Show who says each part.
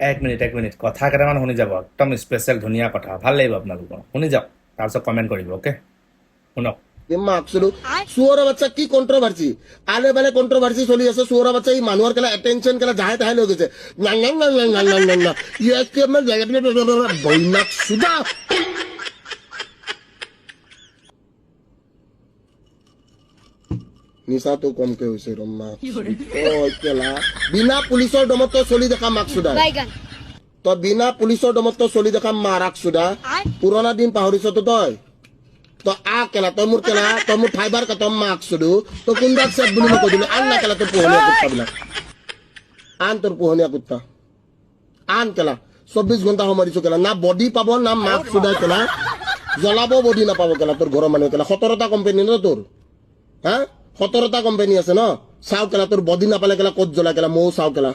Speaker 1: এক মিনিট এক মিনিট কথা কেইটামান শুনি যাব একদম স্পেচিয়েল ধুনীয়া কথা ভালো লাগিব আপোনালোকৰ শুনি যাওক তাৰপিছত কমেণ্ট কৰিব অ'কে শুনক
Speaker 2: চুৱৰৰ বাচ্চা কি কণ্ট্ৰভাৰ্চি চলি আছে চুৱৰৰ বাচ্চা এই মানুহৰ তাহে লৈ গৈছে নিচাটো কমকে হৈছে ৰম্মা কেলা বিনা পুলিচৰ দমত চলি দেখা মাক সুদা
Speaker 3: বাইগান
Speaker 2: তই বিনা পুলিচৰ দমত চলি দেখা মাৰাক সুদা পুৰণা দিন পাহৰিছতো তই তই আ কেলা তই মোৰ কেলা তই মোৰ ফাইবাৰ কা তই মাক সুদু তই কোনবাক চেট বুলি মই কৈ দিলো আন না কেলা তোৰ পোহনীয়া কুত্তাবিলাক আন তোৰ পোহনীয়া কুত্তা আন কেলা চৌব্বিছ ঘণ্টা সময় দিছো কেলা না বডি পাব না মাক সুদাই কেলা জ্বলাব বডি নাপাব কেলা তোৰ ঘৰৰ মানুহে কেলা সোতৰটা কোম্পানী ন তোৰ হা সতেরোটা কোম্পানি আছে ন? চাও কেলা তোর নাপালে কেলা কত জ্বলা কেলা মৌ চাও কেলা।